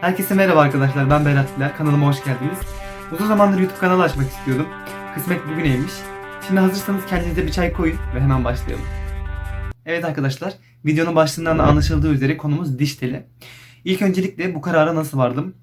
Herkese merhaba arkadaşlar ben Berat Diler kanalıma hoş geldiniz. Uzun zamandır YouTube kanalı açmak istiyordum. Kısmet bugüneymiş. Şimdi hazırsanız kendinize bir çay koyun ve hemen başlayalım. Evet arkadaşlar videonun başlığından da anlaşıldığı üzere konumuz diş teli. İlk öncelikle bu karara nasıl vardım?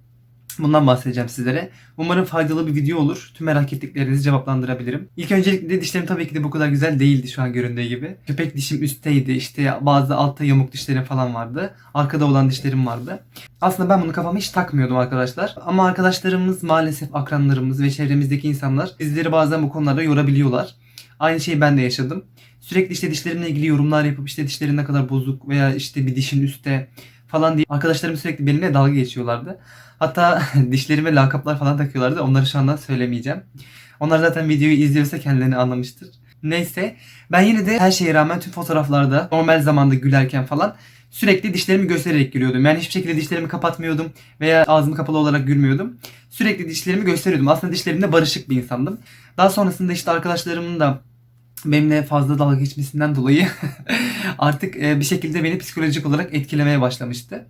Bundan bahsedeceğim sizlere. Umarım faydalı bir video olur. Tüm merak ettiklerinizi cevaplandırabilirim. İlk öncelikle dişlerim tabii ki de bu kadar güzel değildi şu an göründüğü gibi. Köpek dişim üstteydi. İşte bazı altta yamuk dişlerim falan vardı. Arkada olan dişlerim vardı. Aslında ben bunu kafama hiç takmıyordum arkadaşlar. Ama arkadaşlarımız maalesef akranlarımız ve çevremizdeki insanlar bizleri bazen bu konularda yorabiliyorlar. Aynı şeyi ben de yaşadım. Sürekli işte dişlerimle ilgili yorumlar yapıp işte dişlerin ne kadar bozuk veya işte bir dişin üstte falan diye arkadaşlarım sürekli benimle dalga geçiyorlardı. Hatta dişlerime lakaplar falan takıyorlardı. Onları şu anda söylemeyeceğim. Onlar zaten videoyu izliyorsa kendilerini anlamıştır. Neyse ben yine de her şeye rağmen tüm fotoğraflarda normal zamanda gülerken falan sürekli dişlerimi göstererek gülüyordum. Yani hiçbir şekilde dişlerimi kapatmıyordum veya ağzımı kapalı olarak gülmüyordum. Sürekli dişlerimi gösteriyordum. Aslında dişlerimde barışık bir insandım. Daha sonrasında işte arkadaşlarımın da benimle fazla dalga geçmesinden dolayı artık e, bir şekilde beni psikolojik olarak etkilemeye başlamıştı.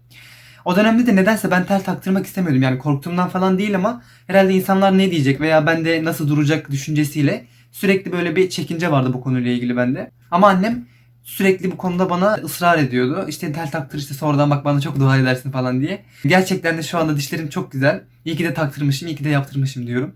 O dönemde de nedense ben tel taktırmak istemiyordum. Yani korktuğumdan falan değil ama herhalde insanlar ne diyecek veya bende nasıl duracak düşüncesiyle sürekli böyle bir çekince vardı bu konuyla ilgili bende. Ama annem sürekli bu konuda bana ısrar ediyordu. İşte tel taktır işte sonradan bak bana çok dua edersin falan diye. Gerçekten de şu anda dişlerim çok güzel. İyi ki de taktırmışım, iyi ki de yaptırmışım diyorum.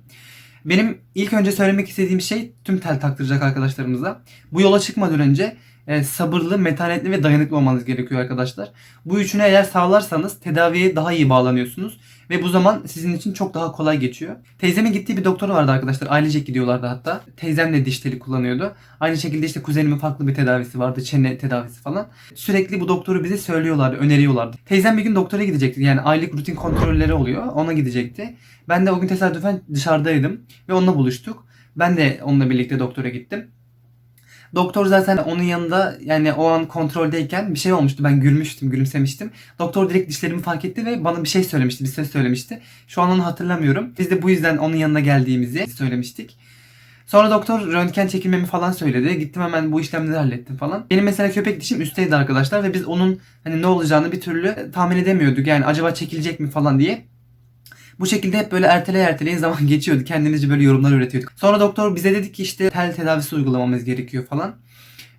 Benim ilk önce söylemek istediğim şey tüm tel taktıracak arkadaşlarımıza. Bu yola çıkmadan önce e, sabırlı, metanetli ve dayanıklı olmanız gerekiyor arkadaşlar. Bu üçünü eğer sağlarsanız tedaviye daha iyi bağlanıyorsunuz. Ve bu zaman sizin için çok daha kolay geçiyor. Teyzemin gittiği bir doktor vardı arkadaşlar. Ailecek gidiyorlardı hatta. Teyzem de diş teli kullanıyordu. Aynı şekilde işte kuzenimin farklı bir tedavisi vardı. Çene tedavisi falan. Sürekli bu doktoru bize söylüyorlardı, öneriyorlardı. Teyzem bir gün doktora gidecekti. Yani aylık rutin kontrolleri oluyor. Ona gidecekti. Ben de o gün tesadüfen dışarıdaydım. Ve onunla buluştuk. Ben de onunla birlikte doktora gittim. Doktor zaten onun yanında yani o an kontroldeyken bir şey olmuştu. Ben gülmüştüm, gülümsemiştim. Doktor direkt dişlerimi fark etti ve bana bir şey söylemişti, bir söz söylemişti. Şu an onu hatırlamıyorum. Biz de bu yüzden onun yanına geldiğimizi söylemiştik. Sonra doktor röntgen çekilmemi falan söyledi. Gittim hemen bu işlemleri hallettim falan. Benim mesela köpek dişim üstteydi arkadaşlar ve biz onun hani ne olacağını bir türlü tahmin edemiyorduk. Yani acaba çekilecek mi falan diye. Bu şekilde hep böyle erteleye erteleye zaman geçiyordu. Kendimizce böyle yorumlar üretiyorduk. Sonra doktor bize dedi ki işte tel tedavisi uygulamamız gerekiyor falan.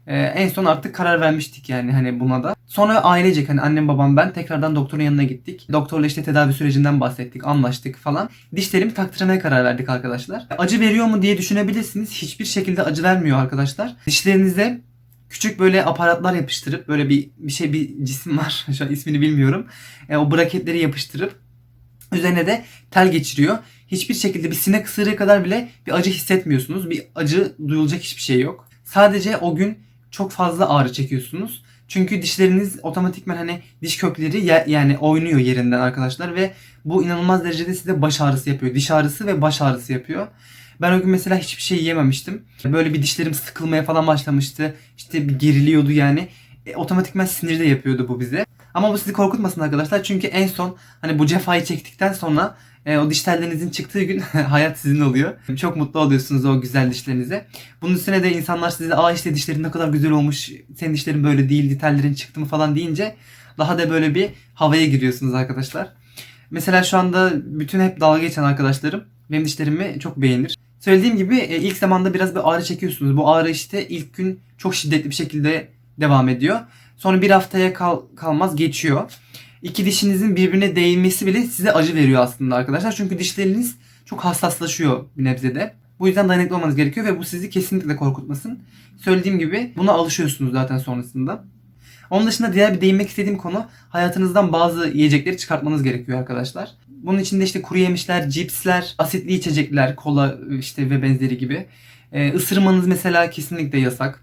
Ee, en son artık karar vermiştik yani hani buna da. Sonra ailecek hani annem babam ben tekrardan doktorun yanına gittik. Doktorla işte tedavi sürecinden bahsettik, anlaştık falan. Dişlerimi taktırmaya karar verdik arkadaşlar. Acı veriyor mu diye düşünebilirsiniz. Hiçbir şekilde acı vermiyor arkadaşlar. Dişlerinize küçük böyle aparatlar yapıştırıp böyle bir, bir şey bir cisim var. Şu an ismini bilmiyorum. E, o braketleri yapıştırıp Üzerine de tel geçiriyor. Hiçbir şekilde bir sinek ısırığı kadar bile bir acı hissetmiyorsunuz. Bir acı duyulacak hiçbir şey yok. Sadece o gün çok fazla ağrı çekiyorsunuz. Çünkü dişleriniz otomatikman hani diş kökleri ye- yani oynuyor yerinden arkadaşlar ve bu inanılmaz derecede size baş ağrısı yapıyor. Diş ağrısı ve baş ağrısı yapıyor. Ben o gün mesela hiçbir şey yememiştim. Böyle bir dişlerim sıkılmaya falan başlamıştı. İşte bir geriliyordu yani. E, otomatikman sinir de yapıyordu bu bize. Ama bu sizi korkutmasın arkadaşlar. Çünkü en son hani bu cefayı çektikten sonra e, o diş tellerinizin çıktığı gün hayat sizin oluyor. Çok mutlu oluyorsunuz o güzel dişlerinize. Bunun üstüne de insanlar size aa işte dişlerin ne kadar güzel olmuş. Senin dişlerin böyle değildi, tellerin çıktı mı falan deyince daha da böyle bir havaya giriyorsunuz arkadaşlar. Mesela şu anda bütün hep dalga geçen arkadaşlarım benim dişlerimi çok beğenir. Söylediğim gibi e, ilk zamanda biraz bir ağrı çekiyorsunuz. Bu ağrı işte ilk gün çok şiddetli bir şekilde devam ediyor. Sonra bir haftaya kal, kalmaz geçiyor. İki dişinizin birbirine değmesi bile size acı veriyor aslında arkadaşlar. Çünkü dişleriniz çok hassaslaşıyor bir nebzede. Bu yüzden dayanıklı olmanız gerekiyor ve bu sizi kesinlikle korkutmasın. Söylediğim gibi buna alışıyorsunuz zaten sonrasında. Onun dışında diğer bir değinmek istediğim konu hayatınızdan bazı yiyecekleri çıkartmanız gerekiyor arkadaşlar. Bunun içinde işte kuru yemişler, cipsler, asitli içecekler, kola işte ve benzeri gibi. Ee, mesela kesinlikle yasak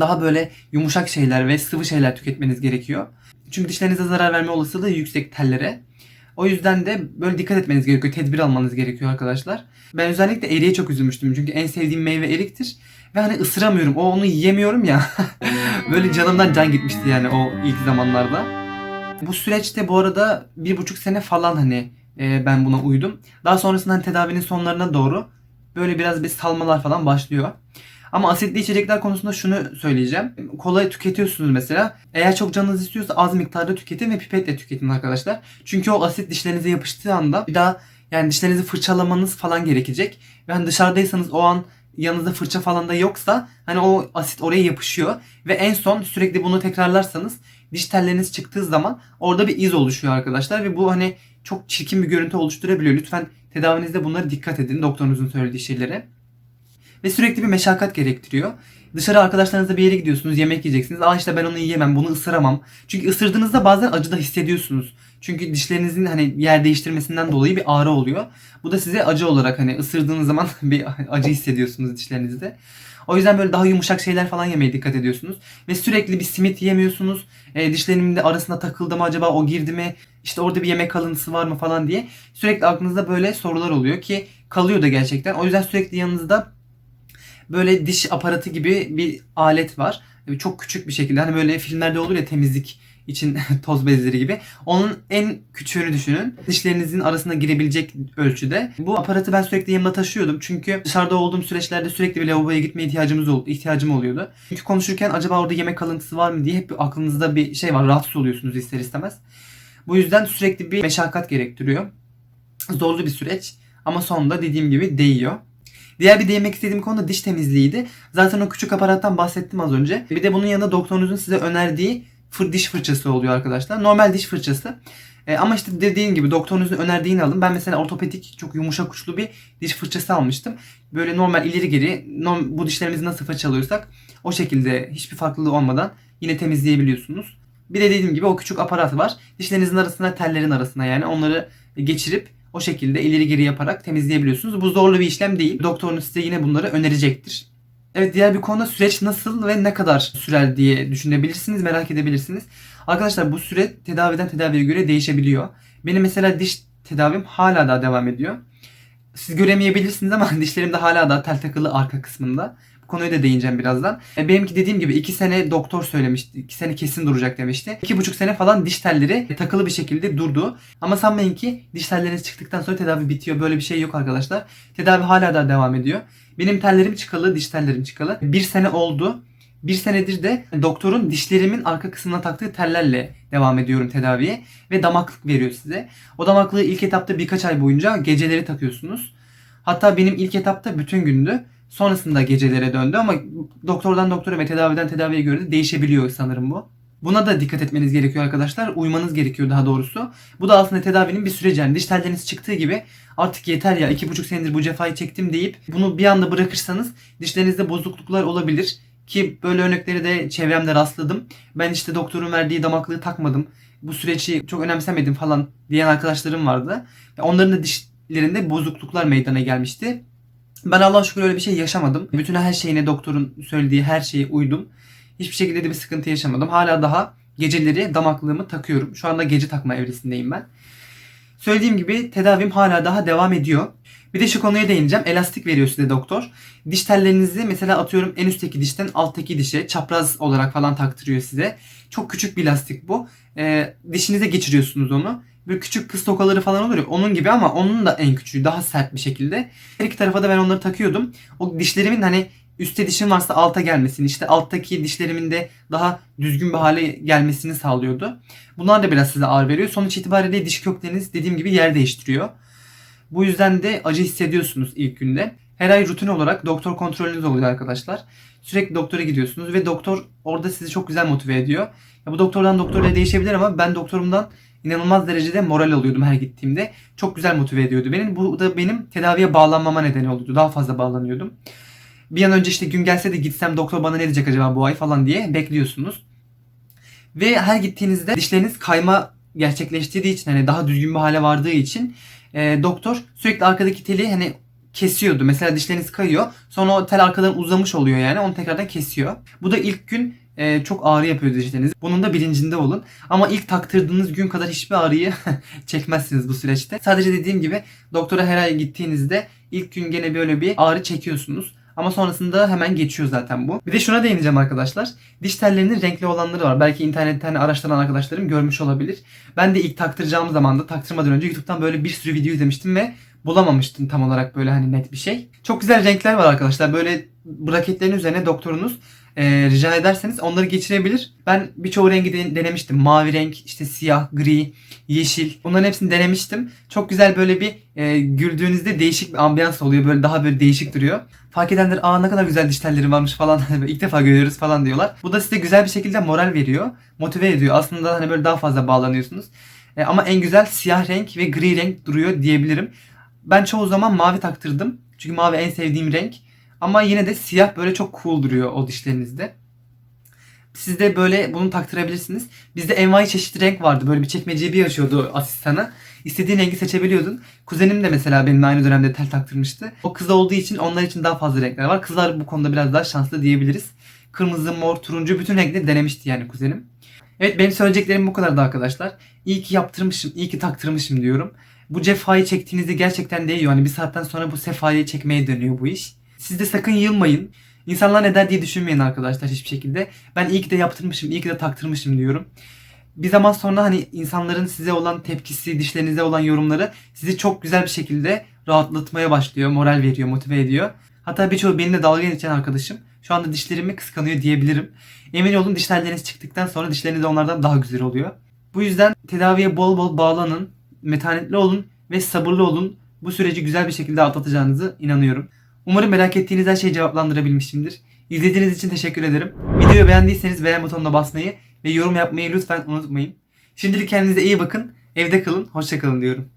daha böyle yumuşak şeyler ve sıvı şeyler tüketmeniz gerekiyor. Çünkü dişlerinize zarar verme olasılığı yüksek tellere. O yüzden de böyle dikkat etmeniz gerekiyor. Tedbir almanız gerekiyor arkadaşlar. Ben özellikle eriğe çok üzülmüştüm. Çünkü en sevdiğim meyve eriktir. Ve hani ısıramıyorum. O onu yiyemiyorum ya. böyle canımdan can gitmişti yani o ilk zamanlarda. Bu süreçte bu arada bir buçuk sene falan hani e, ben buna uydum. Daha sonrasında hani tedavinin sonlarına doğru böyle biraz bir salmalar falan başlıyor. Ama asitli içecekler konusunda şunu söyleyeceğim. Kola tüketiyorsunuz mesela. Eğer çok canınız istiyorsa az miktarda tüketin ve pipetle tüketin arkadaşlar. Çünkü o asit dişlerinize yapıştığı anda bir daha yani dişlerinizi fırçalamanız falan gerekecek. Ve hani dışarıdaysanız o an yanınızda fırça falan da yoksa hani o asit oraya yapışıyor. Ve en son sürekli bunu tekrarlarsanız diş telleriniz çıktığı zaman orada bir iz oluşuyor arkadaşlar. Ve bu hani çok çirkin bir görüntü oluşturabiliyor. Lütfen tedavinizde bunlara dikkat edin doktorunuzun söylediği şeylere. Ve sürekli bir meşakkat gerektiriyor. Dışarı arkadaşlarınızla bir yere gidiyorsunuz, yemek yiyeceksiniz. Aa işte ben onu yiyemem, bunu ısıramam. Çünkü ısırdığınızda bazen acı da hissediyorsunuz. Çünkü dişlerinizin hani yer değiştirmesinden dolayı bir ağrı oluyor. Bu da size acı olarak hani ısırdığınız zaman bir acı hissediyorsunuz dişlerinizde. O yüzden böyle daha yumuşak şeyler falan yemeye dikkat ediyorsunuz. Ve sürekli bir simit yemiyorsunuz. E, dişlerimin de arasına takıldı mı acaba o girdi mi? İşte orada bir yemek kalıntısı var mı falan diye. Sürekli aklınızda böyle sorular oluyor ki kalıyor da gerçekten. O yüzden sürekli yanınızda böyle diş aparatı gibi bir alet var. Çok küçük bir şekilde hani böyle filmlerde olur ya temizlik için toz bezleri gibi. Onun en küçüğünü düşünün. Dişlerinizin arasına girebilecek ölçüde. Bu aparatı ben sürekli yanımda taşıyordum. Çünkü dışarıda olduğum süreçlerde sürekli bir lavaboya gitmeye ihtiyacımız ol ihtiyacım oluyordu. Çünkü konuşurken acaba orada yemek kalıntısı var mı diye hep aklınızda bir şey var. Rahatsız oluyorsunuz ister istemez. Bu yüzden sürekli bir meşakkat gerektiriyor. Zorlu bir süreç ama sonunda dediğim gibi değiyor. Diğer bir değinmek istediğim konu da diş temizliğiydi. Zaten o küçük aparattan bahsettim az önce. Bir de bunun yanında doktorunuzun size önerdiği fır diş fırçası oluyor arkadaşlar. Normal diş fırçası. E, ama işte dediğim gibi doktorunuzun önerdiğini alın. Ben mesela ortopedik çok yumuşak uçlu bir diş fırçası almıştım. Böyle normal ileri geri norm, bu dişlerimizi nasıl fırçalıyorsak o şekilde hiçbir farklılığı olmadan yine temizleyebiliyorsunuz. Bir de dediğim gibi o küçük aparat var. Dişlerinizin arasına tellerin arasına yani onları geçirip o şekilde ileri geri yaparak temizleyebiliyorsunuz. Bu zorlu bir işlem değil. Doktorunuz size yine bunları önerecektir. Evet diğer bir konuda süreç nasıl ve ne kadar sürer diye düşünebilirsiniz, merak edebilirsiniz. Arkadaşlar bu süre tedaviden tedaviye göre değişebiliyor. Benim mesela diş tedavim hala daha devam ediyor. Siz göremeyebilirsiniz ama dişlerim de hala daha tel takılı arka kısmında. Bu konuya da değineceğim birazdan. E, benimki dediğim gibi 2 sene doktor söylemişti. 2 sene kesin duracak demişti. 2,5 sene falan diş telleri takılı bir şekilde durdu. Ama sanmayın ki diş telleriniz çıktıktan sonra tedavi bitiyor. Böyle bir şey yok arkadaşlar. Tedavi hala daha devam ediyor. Benim tellerim çıkalı, diş tellerim çıkalı. Bir sene oldu. Bir senedir de doktorun dişlerimin arka kısmına taktığı tellerle devam ediyorum tedaviye. Ve damaklık veriyor size. O damaklığı ilk etapta birkaç ay boyunca geceleri takıyorsunuz. Hatta benim ilk etapta bütün gündü. Sonrasında gecelere döndü ama doktordan doktora ve tedaviden tedaviye göre de değişebiliyor sanırım bu. Buna da dikkat etmeniz gerekiyor arkadaşlar. Uymanız gerekiyor daha doğrusu. Bu da aslında tedavinin bir süreci. Yani diş telleriniz çıktığı gibi artık yeter ya iki buçuk senedir bu cefayı çektim deyip bunu bir anda bırakırsanız dişlerinizde bozukluklar olabilir. Ki böyle örnekleri de çevremde rastladım. Ben işte doktorun verdiği damaklığı takmadım. Bu süreci çok önemsemedim falan diyen arkadaşlarım vardı. Onların da dişlerinde bozukluklar meydana gelmişti. Ben Allah şükür öyle bir şey yaşamadım. Bütün her şeyine doktorun söylediği her şeye uydum. Hiçbir şekilde de bir sıkıntı yaşamadım. Hala daha geceleri damaklığımı takıyorum. Şu anda gece takma evresindeyim ben. Söylediğim gibi tedavim hala daha devam ediyor. Bir de şu konuya değineceğim. Elastik veriyor size doktor. Diş tellerinizi mesela atıyorum en üstteki dişten alttaki dişe çapraz olarak falan taktırıyor size. Çok küçük bir lastik bu. Ee, dişinize geçiriyorsunuz onu. Böyle küçük kız tokaları falan olur ya onun gibi ama onun da en küçüğü daha sert bir şekilde. Her iki tarafa da ben onları takıyordum. O dişlerimin hani üstte dişim varsa alta gelmesini işte alttaki dişlerimin de daha düzgün bir hale gelmesini sağlıyordu. Bunlar da biraz size ağır veriyor. Sonuç itibariyle diş kökleriniz dediğim gibi yer değiştiriyor. Bu yüzden de acı hissediyorsunuz ilk günde. Her ay rutin olarak doktor kontrolünüz oluyor arkadaşlar. Sürekli doktora gidiyorsunuz ve doktor orada sizi çok güzel motive ediyor. Ya bu doktordan doktora değişebilir ama ben doktorumdan inanılmaz derecede moral alıyordum her gittiğimde. Çok güzel motive ediyordu beni. Bu da benim tedaviye bağlanmama nedeni oldu. Daha fazla bağlanıyordum. Bir an önce işte gün gelse de gitsem doktor bana ne diyecek acaba bu ay falan diye bekliyorsunuz. Ve her gittiğinizde dişleriniz kayma gerçekleştirdiği için hani daha düzgün bir hale vardığı için e, doktor sürekli arkadaki teli hani kesiyordu. Mesela dişleriniz kayıyor. Sonra o tel arkadan uzamış oluyor yani. Onu tekrardan kesiyor. Bu da ilk gün e, çok ağrı yapıyor dişleriniz. Bunun da bilincinde olun. Ama ilk taktırdığınız gün kadar hiçbir ağrıyı çekmezsiniz bu süreçte. Sadece dediğim gibi doktora her ay gittiğinizde ilk gün gene böyle bir ağrı çekiyorsunuz. Ama sonrasında hemen geçiyor zaten bu. Bir de şuna değineceğim arkadaşlar. Diş tellerinin renkli olanları var. Belki internetten araştıran arkadaşlarım görmüş olabilir. Ben de ilk taktıracağım zaman da taktırmadan önce YouTube'dan böyle bir sürü video izlemiştim ve bulamamıştım tam olarak böyle hani net bir şey. Çok güzel renkler var arkadaşlar. Böyle braketlerin üzerine doktorunuz e, rica ederseniz onları geçirebilir. Ben birçoğu rengi de- denemiştim. Mavi renk, işte siyah, gri, yeşil. Bunların hepsini denemiştim. Çok güzel böyle bir e, güldüğünüzde değişik bir ambiyans oluyor. Böyle daha böyle değişik duruyor. Fark edenler aa ne kadar güzel diş telleri varmış falan ilk defa görüyoruz falan diyorlar. Bu da size güzel bir şekilde moral veriyor. Motive ediyor. Aslında hani böyle daha fazla bağlanıyorsunuz. E, ama en güzel siyah renk ve gri renk duruyor diyebilirim. Ben çoğu zaman mavi taktırdım. Çünkü mavi en sevdiğim renk. Ama yine de siyah böyle çok cool duruyor o dişlerinizde. Siz de böyle bunu taktırabilirsiniz. Bizde envai çeşit renk vardı. Böyle bir çekmeceyi bir açıyordu asistana. İstediğin rengi seçebiliyordun. Kuzenim de mesela benimle aynı dönemde tel taktırmıştı. O kız olduğu için onlar için daha fazla renkler var. Kızlar bu konuda biraz daha şanslı diyebiliriz. Kırmızı, mor, turuncu bütün renkleri denemişti yani kuzenim. Evet benim söyleyeceklerim bu kadardı arkadaşlar. İyi ki yaptırmışım, iyi ki taktırmışım diyorum. Bu cefayı çektiğinizde gerçekten değiyor. Hani bir saatten sonra bu sefayı çekmeye dönüyor bu iş. Siz de sakın yılmayın. İnsanlar ne der diye düşünmeyin arkadaşlar hiçbir şekilde. Ben iyi ki de yaptırmışım, iyi ki de taktırmışım diyorum. Bir zaman sonra hani insanların size olan tepkisi, dişlerinize olan yorumları sizi çok güzel bir şekilde rahatlatmaya başlıyor, moral veriyor, motive ediyor. Hatta birçoğu benimle dalga geçen arkadaşım şu anda dişlerimi kıskanıyor diyebilirim. Emin olun diş telleriniz çıktıktan sonra dişleriniz de onlardan daha güzel oluyor. Bu yüzden tedaviye bol bol bağlanın, metanetli olun ve sabırlı olun. Bu süreci güzel bir şekilde atlatacağınızı inanıyorum. Umarım merak ettiğiniz her şeyi cevaplandırabilmişimdir. İzlediğiniz için teşekkür ederim. Videoyu beğendiyseniz beğen butonuna basmayı ve yorum yapmayı lütfen unutmayın. Şimdilik kendinize iyi bakın, evde kalın, hoşça kalın diyorum.